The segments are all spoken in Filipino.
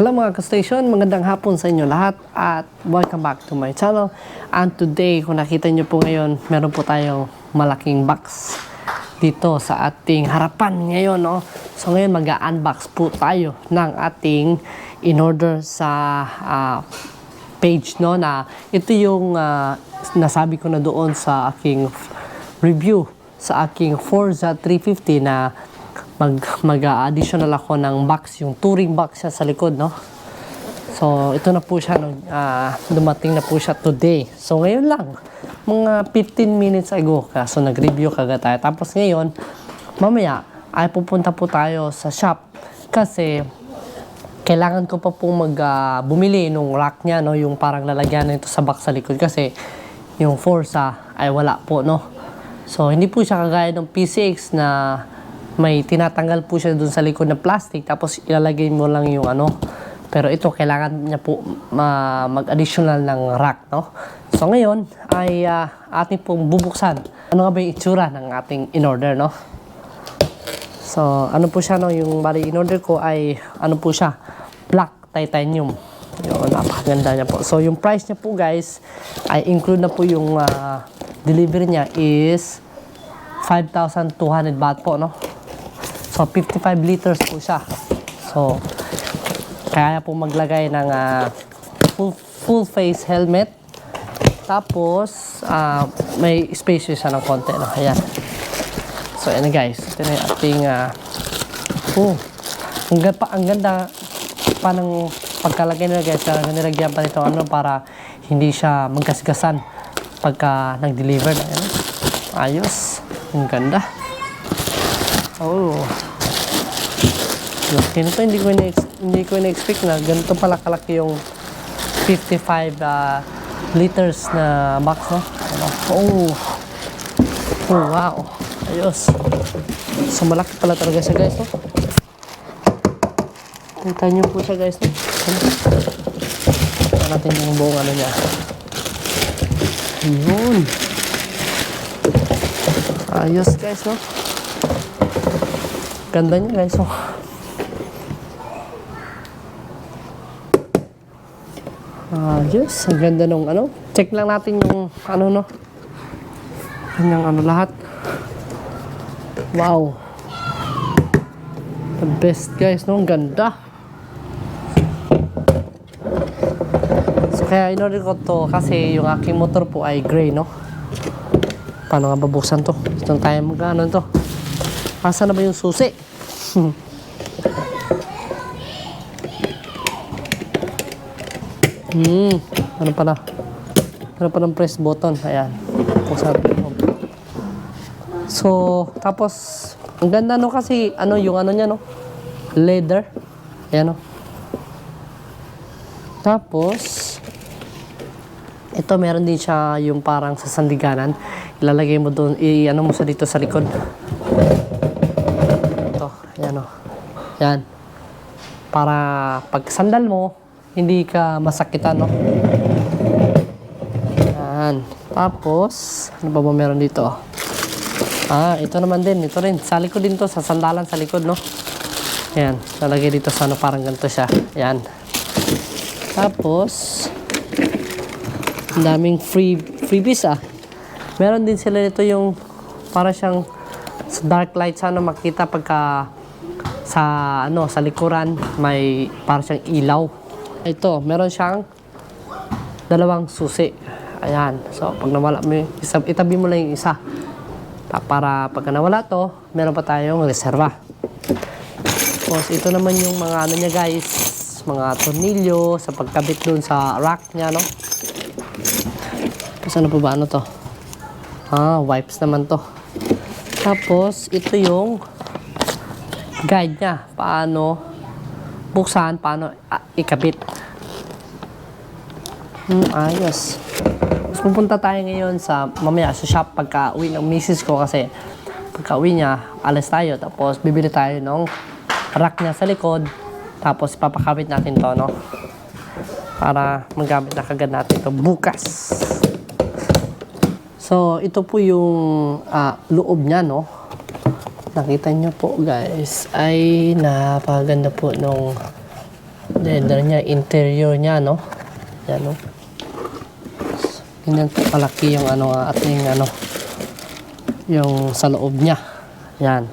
Hello mga ka-station, magandang hapon sa inyo lahat at welcome back to my channel. And today, kung nakita nyo po ngayon, meron po tayong malaking box dito sa ating harapan ngayon. No? So ngayon mag-unbox po tayo ng ating in-order sa ah, page no na ito yung ah, nasabi ko na doon sa aking review sa aking Forza 350 na mag mag-additional ako ng box, yung touring box siya sa likod, no? So, ito na po siya, no? ah, dumating na po siya today. So, ngayon lang, mga 15 minutes ago, kaso nag-review kagad tayo. Tapos ngayon, mamaya, ay pupunta po tayo sa shop kasi kailangan ko pa po mag ah, bumili nung rack niya, no? Yung parang lalagyan nito sa box sa likod kasi yung Forza ay wala po, no? So, hindi po siya kagaya ng PCX na may tinatanggal po siya dun sa likod na plastic tapos ilalagay mo lang yung ano. Pero ito, kailangan niya po ma- mag-additional ng rack, no? So, ngayon ay ah, ating pong bubuksan. Ano nga ba yung itsura ng ating in-order, no? So, ano po siya, no? Yung bali in-order ko ay, ano po siya? Black titanium. Yun, napakaganda niya po. So, yung price niya po, guys, ay include na po yung ah, delivery niya is 5,200 baht po, no? So, 55 liters po siya. So, kaya po maglagay ng ah, full, full face helmet. Tapos, ah, may space siya ng konti, no? Ayan. So, ayan guys. Ito na yung ating, ah, oh, ang, ganda, ang ganda pa ng pagkalagay nila guys. Uh, nilagyan pa nito ano para hindi siya magkasgasan pagka nag-deliver. Ayan. Ayos. Ang ganda. Oh. Laki nito. Hindi ko na hindi ko na-expect na ganito pala kalaki yung 55 ah, liters na box, no? Ano? Oh. Oh, wow. Ayos. So, malaki pala talaga siya, guys, no? Kita niyo po siya, guys, no? Tignan natin yung buong ano niya. Yun. Ayos, guys, no? Ganda niya, guys, no? Ayos. Ang ganda nung ano. Check lang natin yung ano, no? Kanyang ano lahat. Wow. The best guys, no? Ang ganda. So, kaya inorder ko to kasi yung aking motor po ay gray, no? Paano nga babuksan to? Ito tayo mag ano to. Asa na ba yung susi? hmm. Ano pala? Ano pa ng press button? Ayan. Buksan. So, tapos, ang ganda no kasi, ano yung ano niya no? Leather. Ayan no. Tapos, ito meron din siya yung parang sa sandiganan. Ilalagay mo doon, i-ano mo sa dito sa likod. Ito, ayan o. Yan. Para pag sandal mo, hindi ka masakitan, no? Yan. Tapos, ano ba ba meron dito? Ah, ito naman din. Ito rin. Sa likod din to. Sa sandalan sa likod, no? Ayan. Lalagay dito sa ano. Parang ganito siya. Ayan. Tapos, ang daming free freebies ah. Meron din sila dito yung para siyang sa dark light sana makita pagka sa ano sa likuran may para siyang ilaw. Ito, meron siyang dalawang susi. Ayan. So, pag nawala mo itabi mo lang yung isa. Pa- Para pagka nawala to, meron pa tayong reserva. Tapos, ito naman yung mga ano niya guys, mga tornilyo sa pagkabit dun sa rack niya, no? Tapos ano pa ba? Ano to? Ah, wipes naman to. Tapos, ito yung guide niya. Paano buksan, paano ah, ikabit. Hmm, ayos. Tapos pupunta tayo ngayon sa, mamaya sa shop pagka uwi ng misis ko kasi pagka uwi niya, alas tayo. Tapos bibili tayo ng rack niya sa likod. Tapos papakabit natin to, no? Para magamit na kagad natin to bukas. So, ito po yung ah, loob niya, no? Nakita niyo po, guys, ay napaganda po nung leather niya, interior niya, no? Yan, no? Ganyan po kalaki yung ano, ating ano, yung sa loob niya. Yan.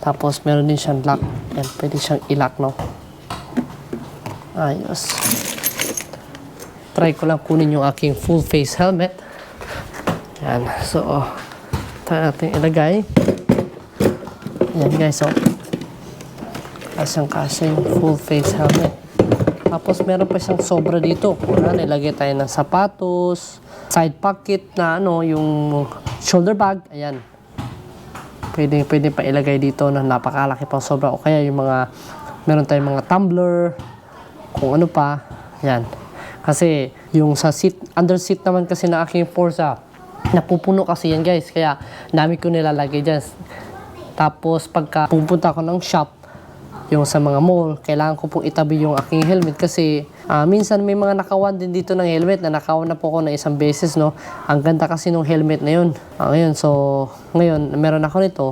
Tapos meron din siyang lock. Yan, pwede siyang i-lock, no? Ayos. Try ko lang kunin yung aking full face helmet. Yan. So, oh, tayo natin ilagay. Yan guys, oh. Kasyang kasya yung full face helmet. Tapos meron pa siyang sobra dito. Kuna, nilagay tayo ng sapatos, side pocket na ano, yung shoulder bag. Ayan. Pwede, pwede pa ilagay dito na napakalaki pang sobra. O kaya yung mga, meron tayong mga tumbler, kung ano pa. Yan. Kasi yung sa seat, under seat naman kasi na aking Forza, napupuno kasi yan guys. Kaya dami ko nilalagay dyan. Tapos pagka pupunta ako ng shop, yung sa mga mall, kailangan ko pong itabi yung aking helmet kasi ah, minsan may mga nakawan din dito ng helmet na nakawan na po ako na isang beses, no. Ang ganda kasi ng helmet na yun. Ah, ngayon, so, ngayon, meron ako nito,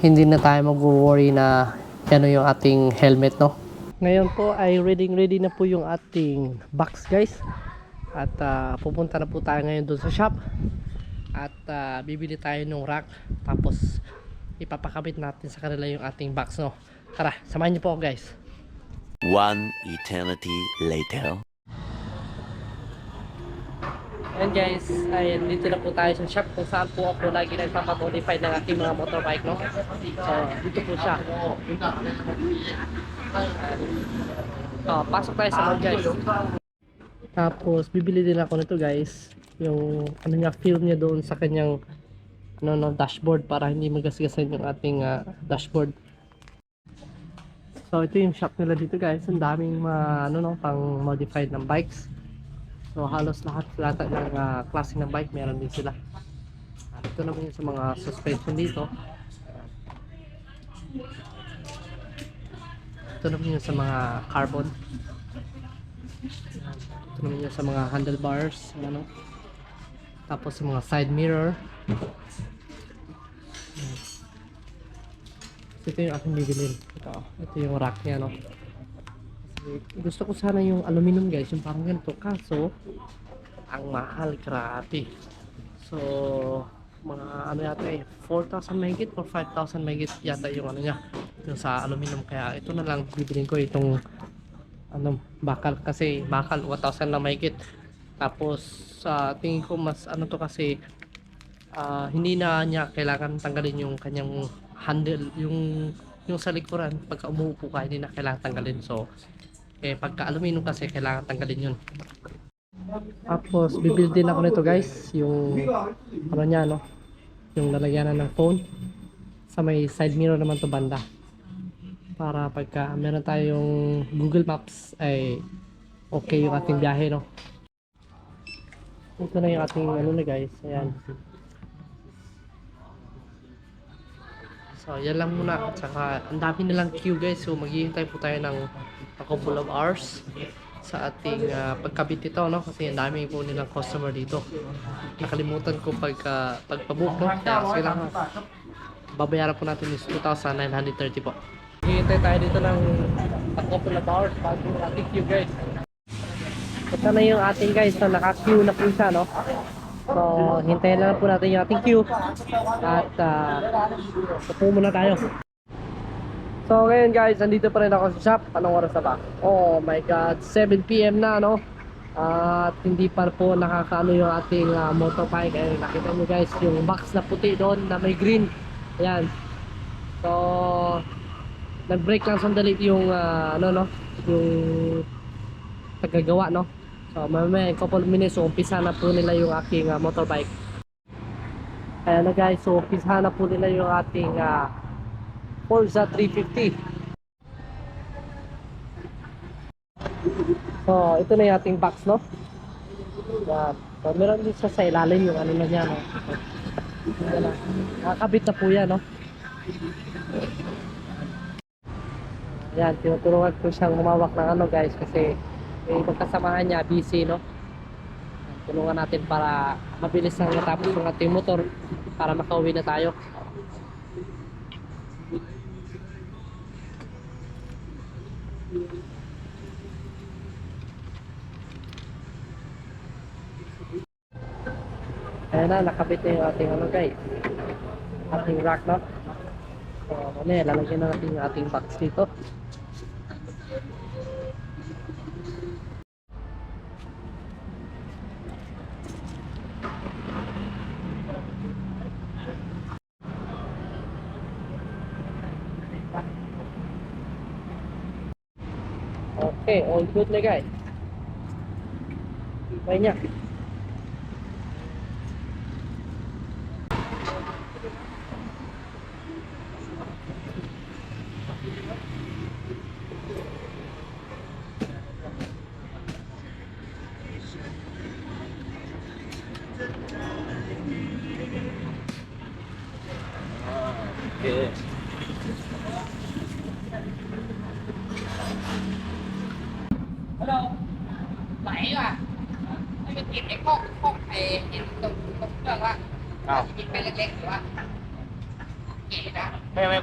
hindi na tayo mag-worry na yan yung ating helmet, no. Ngayon po ay ready ready na po yung ating box, guys. At ah, pupunta na po tayo ngayon doon sa shop. At ah, bibili tayo ng rack. Tapos, ipapakabit natin sa kanila yung ating box, no. Tara, samahan niyo po ako, guys. One eternity later. Ayan guys, ayan, dito na po tayo sa shop kung saan po ako lagi nagpapamodify ng aking mga motorbike, no? So, dito po siya. Oh, pasok tayo sa mall guys. Tapos, bibili din ako nito guys. Yung, ano niya, feel niya doon sa kanyang ano, no, dashboard para hindi magasgasan yung ating ah, dashboard. So, ito yung shop nila dito guys. Ang daming mga, ano, no, pang modified ng bikes. So halos lahat lahat ng uh, klase ng bike meron din sila. Ito naman yung sa mga suspension dito. Ito naman yung sa mga carbon. Ito naman yung sa mga handlebars. Ano. Tapos sa mga side mirror. Ito yung aking bibilin. Ito, ito yung rack niya, no? gusto ko sana yung aluminum guys, yung parang ganito. Kaso, ang mahal, grabe. So, mga ano yata eh, 4,000 megit or 5,000 megit yata yung ano niya, yung sa aluminum. Kaya ito na lang bibilin ko itong ano, bakal kasi bakal 1,000 na megit. Tapos, sa tingin ko mas ano to kasi ah, hindi na niya kailangan tanggalin yung kanyang handle, yung yung sa likuran, pagka umuupo ka, hindi na kailangan tanggalin. So, eh, pagka aluminum kasi, kailangan tanggalin yun. Tapos, bibuild din ako nito guys. Yung, ano niya, no? Yung lalagyanan ng phone. Sa may side mirror naman to banda. Para pagka meron tayong Google Maps, ay okay yung ating biyahe, no? Ito na yung ating, ano na guys. Ayan. So, yan lang muna. Tsaka, ang dami nilang queue guys. So, maghihintay po tayo ng a couple of hours sa ating ah, pagkabit ito, no? Kasi ang dami po nilang customer dito. Nakalimutan ko pagka pagpabook, no? Kaya sige lang, babayaran po natin is 2,930 po. Hihintay tayo dito ng a couple of hours bago ating queue, guys. Ito na yung ating guys, na naka-queue na po siya, no? So, hintayin lang po natin yung ating queue. At, uh, upo muna tayo. So ngayon guys, nandito pa rin ako sa shop. Anong oras na ba? Oh my god, 7pm na no? At hindi pa po nakakaano yung ating uh, motorbike. Ayun, nakita nyo guys yung box na puti doon na may green. Ayan. So, nag-break lang sandali yung uh, ano no? Yung tagagawa no? So mamaya in couple minutes, so umpisa na po nila yung aking uh, motorbike. Ayan na guys, so umpisa na po nila yung ating uh, Forza 350. So, ito na yung ating box, no? Yan. So, meron din siya sa ilalim yung ano na niya, no? Nakakabit na po yan, no? Yan, tinutulungan ko siyang humawak ng ano, guys, kasi yung pagkasamahan niya busy no? Tulungan natin para mabilis na matapos ng ating motor para makauwi na tayo. Ayan na, nakabit na yung ating ano guys. Ating rack no? So, ano, lalagyan na natin yung ating box dito. Okay, all good na guys. Ibay niya.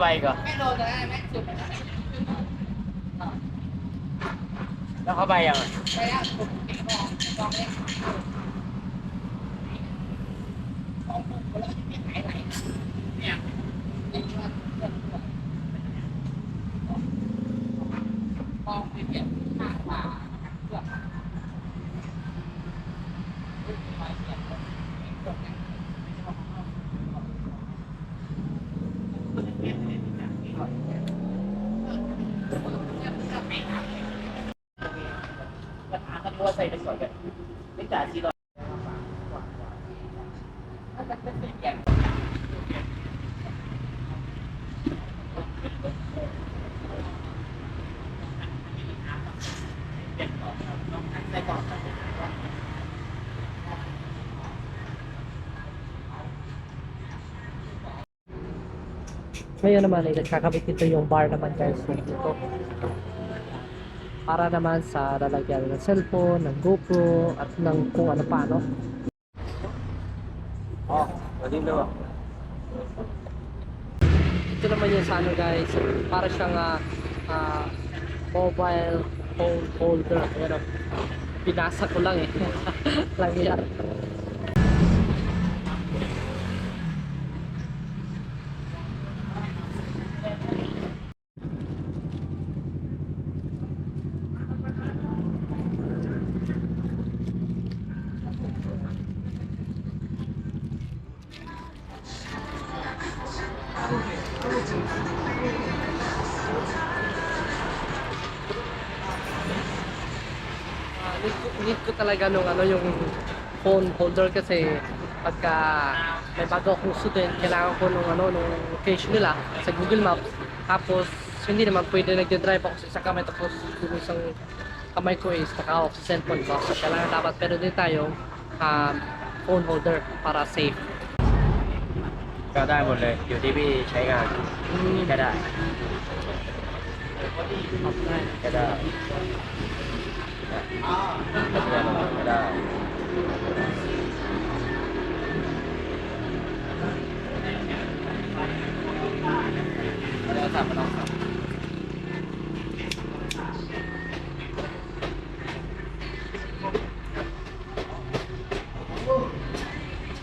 ไม่ไม่ไปอีก่อนไม่โดนเลยนะแม่งสุดเลยนะแล้วเขาไปยังอะไปแล้วผมกินกองกองเล็กก Ngayon naman ay nagkakabit dito yung bar naman guys dito. Para naman sa lalagyan ng cellphone, ng GoPro, at ng kung ano pa, no? Oh, pwede na. Ito naman yung sa ano guys, para siyang ah, ah, mobile phone holder. Ayan o. Pinasa ko lang eh. lang need, ko, need ko talaga nung ano yung phone holder kasi pagka may bago akong student, kailangan ko nung ano nung location nila sa Google Maps. Tapos hindi naman pwede nagde-drive ako sa isang kamay tapos yung isang kamay ko is nakahawak sa cellphone ko. So kailangan dapat pero din tayo um, phone holder para safe. ก็ได้หมดเลย อยู่ที่พี่ใช้งานนี่ก็ได้ Okay. ก็ได้ ก็ได้ก็ได้ แล้วสับมาลองสับ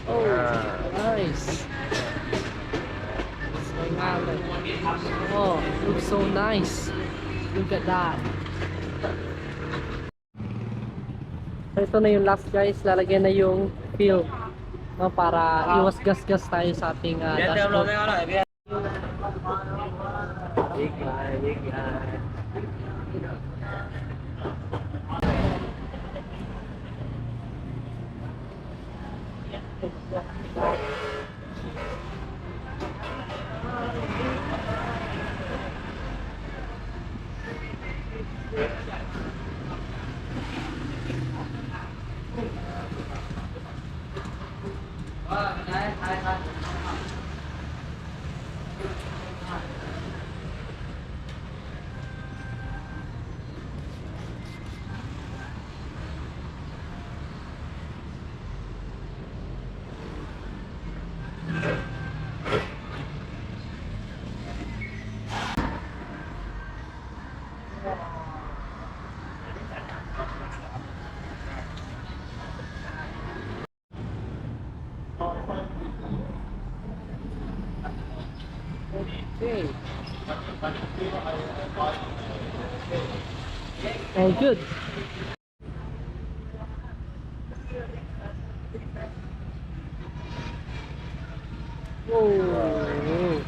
Oh, nice. So ngalo. Oh, looks so nice. Look at that. ito na yung last guys, lalagyan na yung film no, para iwas gas-gas tayo sa ating uh, dashboard. All good. Whoa.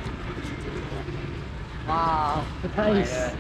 Wow, nice.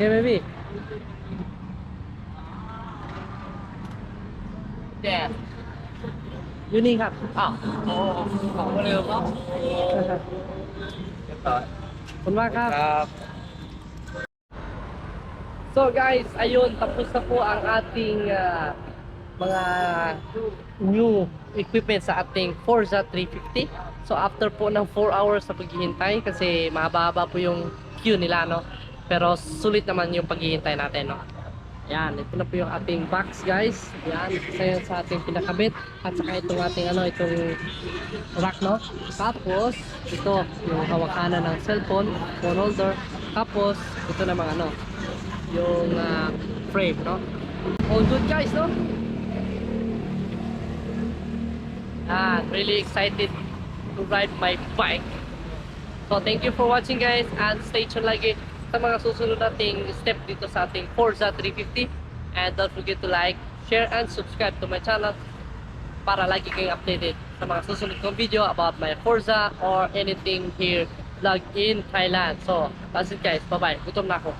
baby. Yeah. อยู่นี่ครับ อ้าวโอ้ของมาเร็วครับเรียบร้อย ขอบคุณมากครับ ครับ So guys, ayun, tapos na po ang ating ah, mga new equipment sa ating Forza 350. So after po ng 4 hours na paghihintay kasi mahaba-haba po yung queue nila, no? Pero sulit naman yung paghihintay natin, no? Yan, ito na po yung ating box guys. Yan, isa yun sa ating pinakabit. At saka itong ating ano, itong rack, no? Tapos, ito, yung hawakanan ng cellphone, phone holder. Tapos, ito namang ano, yung ah, frame, no? All good guys, no? Ah, really excited to ride my bike. So thank you for watching guys and stay tuned lagi sa mga susunod nating step dito sa ating Forza 350 and don't forget to like, share and subscribe to my channel para lagi kayong updated sa mga susunod kong video about my Forza or anything here vlog in Thailand. So, that's it guys. Bye-bye. Gutom na ako.